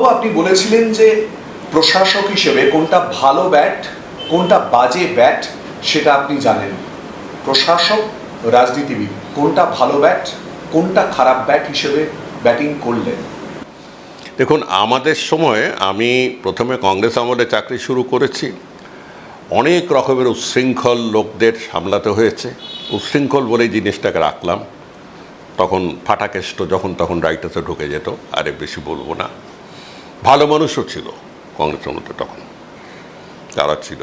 জওয়াবাবু আপনি বলেছিলেন যে প্রশাসক হিসেবে কোনটা ভালো ব্যাট, কোনটা বাজে ব্যাট, সেটা আপনি জানেন। প্রশাসক, রাজনীতিবিদ, কোনটা ভালো ব্যাট, কোনটা খারাপ ব্যাট হিসেবে ব্যাটিং করলেন? দেখুন, আমাদের সময় আমি প্রথমে কংগ্রেস আমলে চাকরি শুরু করেছি। অনেক রকমের উচ্ছৃঙ্খল লোকদের সামলাতে হয়েছে। উচ্ছৃঙ্খল বলেই জিনিসটাকে রাখলাম। তখন ফাটাকেষ্ট যখন তখন রাইটাতে ঢুকে যেত, আরে বেশি বলব না। ভালো মানুষও ছিল কংগ্রেসের মধ্যে তখন তারা ছিল।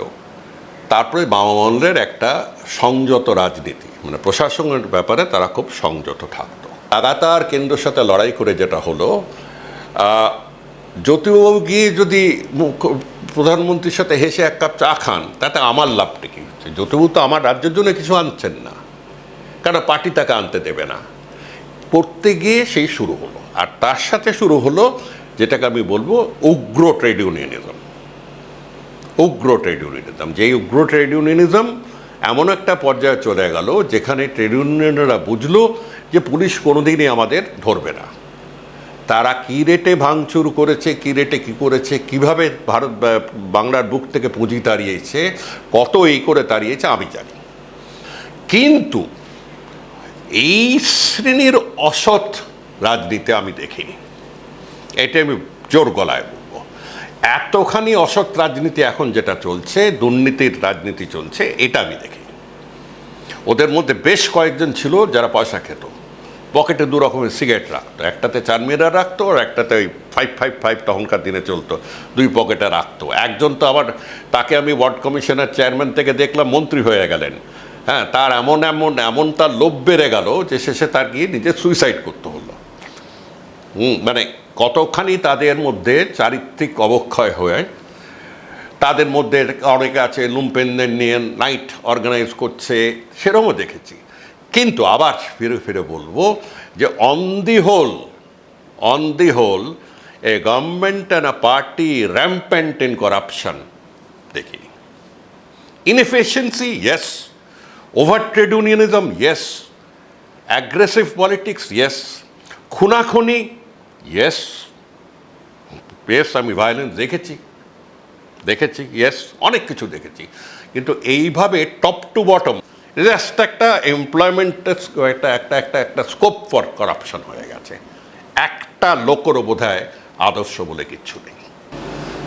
তারপরে বামামলের একটা সংযত রাজনীতি মানে প্রশাসনের ব্যাপারে তারা খুব সংযত থাকত। লাগাতার কেন্দ্রের সাথে লড়াই করে যেটা হলো জ্যোতিবাবু গিয়ে যদি প্রধানমন্ত্রীর সাথে হেসে এক কাপ চা খান, তাতে আমার লাভটা কি হচ্ছে? জ্যোতিবাবু তো আমার রাজ্যের জন্য কিছু আনছেন না কারণ পার্টি তাকে আনতে দেবে না? পড়তে গিয়ে সেই শুরু হলো, আর তার সাথে শুরু হলো যেটাকে আমি বলব উগ্র ট্রেড ইউনিয়নিজম। উগ্র ট্রেড ইউনিয়নিজম। যেই উগ্র ট্রেড ইউনিয়নিজম এমন একটা পর্যায়ে চলে গেল যেখানে ট্রেড ইউনিয়নরা বুঝলো যে পুলিশ কোনোদিনই আমাদের ধরবে না। তারা কী রেটে ভাঙচুর করেছে, কী রেটে কী করেছে, কীভাবে ভারত বাংলার বুক থেকে পুঁজি তাড়িয়েছে, কত এই করে তাড়িয়েছে, আমি জানি। কিন্তু এই শ্রেণির অসৎ রাজনীতি আমি দেখিনি। এটা আমি জোর গলায় বলব। এতখানি অসৎ রাজনীতি এখন যেটা চলছে, দুর্নীতির রাজনীতি চলছে, এটা আমি দেখি। ওদের মধ্যে বেশ কয়েকজন ছিল যারা পয়সা খেত। পকেটে দু রকমের সিগারেট রাখতো। একটাতে চার মিরার রাখতো, আর একটাতে ওই ফাইভ ফাইভ ফাইভ তখনকার দিনে চলতো। দুই পকেটে রাখতো। একজন তো আবার তাকে আমি ওয়ার্ড কমিশনের চেয়ারম্যান থেকে দেখলাম মন্ত্রী হয়ে গেলেন। হ্যাঁ তার এমন এমন এমন তার লোভ বেড়ে গেল যে শেষে তার গিয়ে নিজে সুইসাইড করতে হলো। মানে কতখানি তাদের মধ্যে চারিত্রিক অবক্ষয় হয়ে, তাদের মধ্যে অনেকে আছে, লুম্পেনদের নিয়ে নাইট অর্গানাইজ করছে, সেরকমও দেখেছি। কিন্তু আবার ফিরে ফিরে বলব যে on the whole on the whole a government and a party rampant in corruption দেখিনি inefficiency yes over trade unionism yes aggressive politics yes খুনাখুনি yes yes আমি ভায়োলেন্স দেখেছি। দেখেছি ইয়েস অনেক কিছু দেখেছি। কিন্তু এইভাবে টপ টু বটম জাস্ট একটা এমপ্লয়মেন্টের একটা একটা একটা একটা স্কোপ ফর করাপশন হয়ে গেছে। একটা লোকেরও বোধ আদর্শ বলে কিচ্ছু নেই।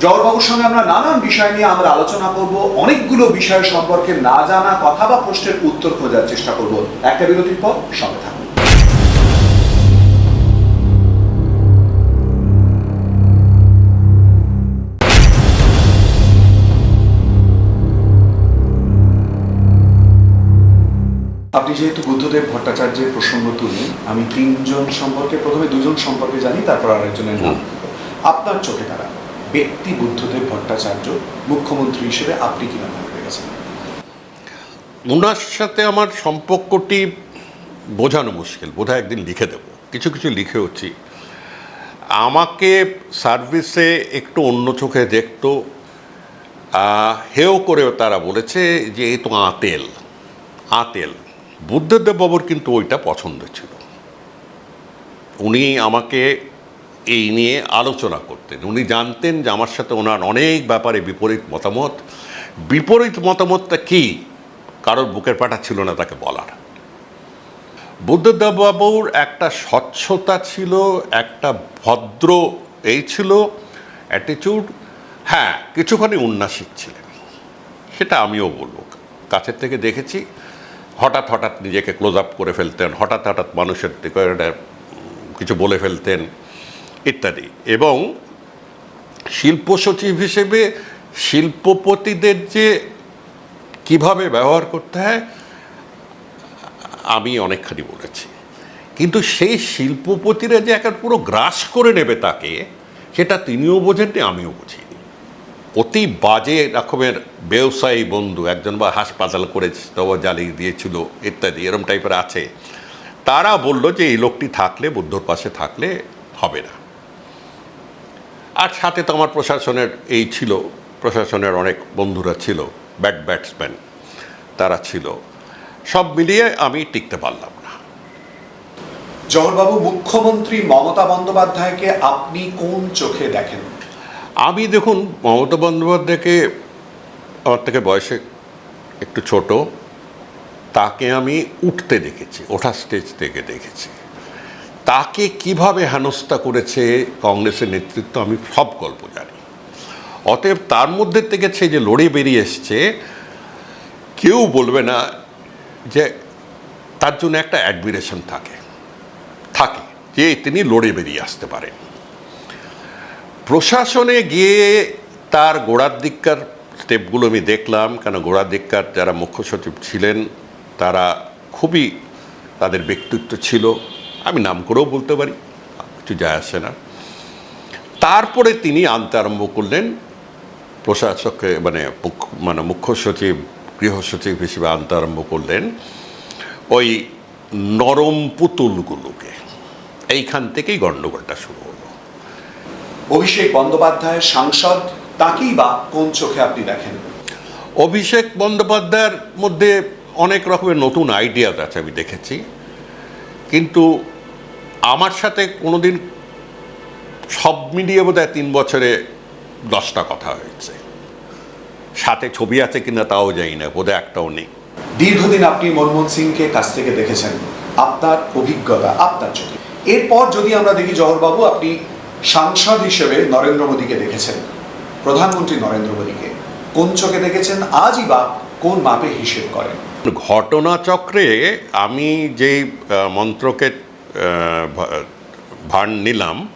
জওয়াবাবুর সঙ্গে আমরা নানান বিষয় নিয়ে আমরা আলোচনা করব। অনেকগুলো বিষয় সম্পর্কে না জানা কথা বা প্রশ্নের উত্তর খোঁজার চেষ্টা করব। একটা বিরতির পর সঙ্গে থাকুন। আপনি যেহেতু বুদ্ধদেব ভট্টাচার্যের প্রসঙ্গ তুললেন আমি তিনজন সম্পর্কে প্রথমে দুজন সম্পর্কে জানি তারপর আরেকজনের নাম। আপনার চোখে তারা ব্যক্তি বুদ্ধদেব ভট্টাচার্য মুখ্যমন্ত্রী হিসেবে আপনি কীরকম ভাবে পেয়েছেন ওনার সাথে আমার সম্পর্কটি বোঝানো মুশকিল বোধহয় একদিন লিখে দেব। কিছু কিছু লিখেওছি আমাকে সার্ভিসে একটু অন্য চোখে দেখতো হেও করেও তারা বলেছে যে এ তো আতেল আতেল। বুদ্ধদেব বাবুর কিন্তু ওইটা পছন্দ ছিল। উনি আমাকে এই নিয়ে আলোচনা করতেন। উনি জানতেন যে আমার সাথে ওনার অনেক ব্যাপারে বিপরীত মতামত। বিপরীত মতামতটা কী? কারোর বুকের পাটা ছিল না তাকে বলার। বুদ্ধদেব বাবুর একটা স্বচ্ছতা ছিল, একটা ভদ্র এই ছিল অ্যাটিচিউড হ্যাঁ কিছুখানি উন্নাসিক ছিলেন। সেটা আমিও বলব। কাছের থেকে দেখেছি। হঠাৎ হঠাৎ নিজেকে ক্লোজ আপ করে ফেলতেন, হঠাৎ হঠাৎ মানুষের দিকে কিছু বলে ফেলতেন, ইত্যাদি। এবং শিল্প সচিব হিসেবে শিল্পপতিদের যে কীভাবে ব্যবহার করতে হয়, আমি অনেকখানি বলেছি। কিন্তু সেই শিল্পপতিরা যে একটা পুরো গ্রাস করে নেবে তাকে, সেটা তিনিও বোঝেননি, আমিও বুঝিনি। অতি বাজে রকমের ব্যবসায়ী বন্ধু একজন বা হাসপাতাল করে জ্বালিয়ে দিয়েছিল, ইত্যাদি, এরম টাইপের আছে। তারা বলল যে এই লোকটি থাকলে, বুদ্ধর পাশে থাকলে হবে না। আর সাথে তো আমার প্রশাসনের এই ছিল, প্রশাসনের অনেক বন্ধুরা ছিল, ব্যাট ব্যাটসম্যান তারা ছিল। সব মিলিয়ে আমি টিকতে পারলাম না। জহরবাবু, মুখ্যমন্ত্রী মমতা বন্দ্যোপাধ্যায়কে আপনি কোন চোখে দেখেন? আমি দেখুন, মমতা বন্দ্যোপাধ্যায়কে, আমার থেকে বয়সে একটু ছোট, তাকে আমি উঠতে দেখেছি ওঠা স্টেজ থেকে দেখেছি। তাকে কীভাবে হেনস্থা করেছে কংগ্রেসের নেতৃত্ব, আমি সব গল্প জানি। অতএব তার মধ্যে থেকে সে যে লড়ে বেরিয়ে এসছে, কেউ বলবে না যে তার জন্য একটা অ্যাডমিরেশন থাকে। থাকে, যে তিনি লড়ে বেরিয়ে আসতে পারেন। প্রশাসনে গিয়ে তার গোড়ার দিককার স্টেপগুলো আমি দেখলাম, কেন গোড়ার দিককার যারা মুখ্য সচিব ছিলেন, তারা খুবই তাদের ব্যক্তিত্ব ছিল। আমি নাম করেও বলতে পারি, কিছু যায় আসে না। তারপরে তিনি আনতে আরম্ভ করলেন, প্রশাসককে মানে মানে মুখ্য সচিব, গৃহ সচিব হিসেবে আনতে আরম্ভ করলেন ওই নরম পুতুলগুলোকে। এইখান থেকেই গণ্ডগোলটা শুরু হলো। অভিষেক বন্দ্যোপাধ্যায় সাংসদ তাকেই বা কোন চোখে আপনি দেখেন? অভিষেক বন্দ্যোপাধ্যায়ের মধ্যে অনেক রকমের নতুন আইডিয়াস আছে আমি দেখেছি। কিন্তু আমার সাথে কোনোদিন সব মিলিয়ে বোধ তিন বছরে দশটা কথা হয়েছে। সাথে ছবি আছে কিনা তাও জানি না বোধহয় একটাও নেই। দীর্ঘদিন আপনি মনমোহন সিংকে কাছ থেকে দেখেছেন। আপনার অভিজ্ঞতা আপনার চোখে। এরপর যদি আমরা দেখি জহরবাবু আপনি সাংসদ হিসেবে নরেন্দ্র মোদীকে দেখেছেন। প্রধানমন্ত্রী নরেন্দ্র মোদীকে। কোন চোখে দেখেছেন? আজই বা কোন মাপে হিসেব করেন? ঘটনাচক্রে আমি আহ, মন্ত্রকে ভার নিলাম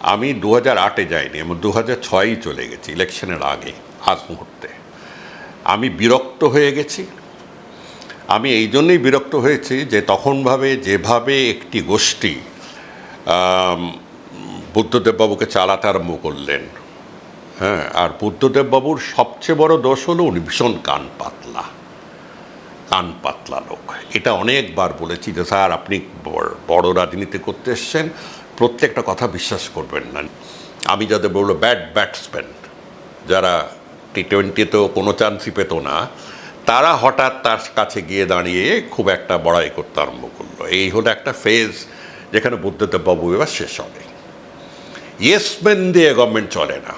আমি দু হাজার আটে যাইনি আমি দু হাজার ছয়ই চলে গেছি ইলেকশনের আগে আজ মুহূর্তে। আমি বিরক্ত হয়ে গেছি। আমি এই জন্যই বিরক্ত হয়েছি যে তখনভাবে যেভাবে একটি গোষ্ঠী বুদ্ধদেববাবুকে চালাতে আরম্ভ করলেন। হ্যাঁ আর বুদ্ধদেববাবুর সবচেয়ে বড় দোষ হলো উনি ভীষণ কান পাতলা। কান পাতলা লোক। এটা অনেকবার বলেছি যে, স্যার, আপনি বড়- রাজনীতি করতে এসছেন। প্রত্যেকটা কথা বিশ্বাস করবেন না। আমি যাদের বলল ব্যাট ব্যাটসম্যান, যারা টি টোয়েন্টিতেও কোনো চান্সই পেত না, তারা হঠাৎ তার কাছে গিয়ে দাঁড়িয়ে খুব একটা বড়াই করতে আরম্ভ করল। এই হলো একটা ফেজ যেখানে বুদ্ধদেব বাবু এবার শেষ হবে। ইয়েসম্যান দিয়ে গভর্নমেন্ট চলে না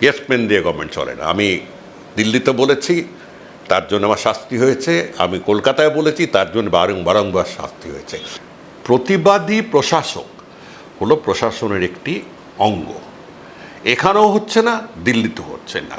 ইয়েসম্যান দিয়ে গভর্নমেন্ট চলে না আমি দিল্লিতে বলেছি তার জন্য আমার শাস্তি হয়েছে আমি কলকাতায় বলেছি তার জন্য বারং বারংবার শাস্তি হয়েছে প্রতিবাদী প্রশাসক হলো প্রশাসনের একটি অঙ্গ এখানেও হচ্ছে না দিল্লিতেও হচ্ছে না